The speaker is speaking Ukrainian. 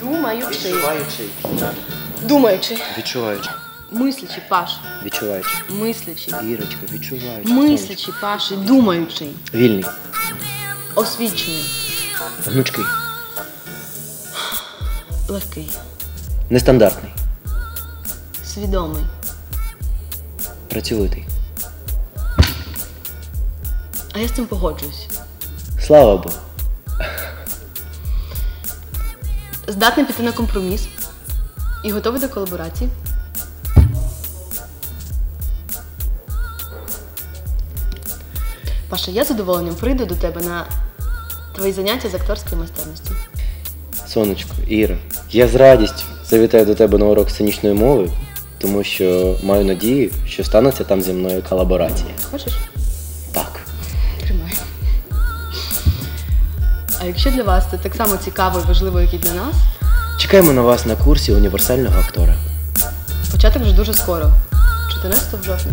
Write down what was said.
Думаючи. Відчуваючи. Думаючи. Відчуваючи. Мислячи, Паш. Відчуваючи. Мислячи. Ірочка, відчуваючи. Мислячи, Паші, думаючий, Вільний. освічений, Гнучкий. легкий, Нестандартний. свідомий, Працьовитий. а я з цим погоджуюсь. Слава Богу. Здатний піти на компроміс і готовий до колаборації. Паша, я з задоволенням прийду до тебе на твої заняття з акторської майстерності. Сонечко, Іра, я з радістю завітаю до тебе на урок сценічної мови, тому що маю надію, що станеться там зі мною колаборація. Хочеш? А якщо для вас це так само цікаво і важливо, як і для нас, Чекаємо на вас на курсі універсального актора. початок вже дуже скоро, 14 жовтня.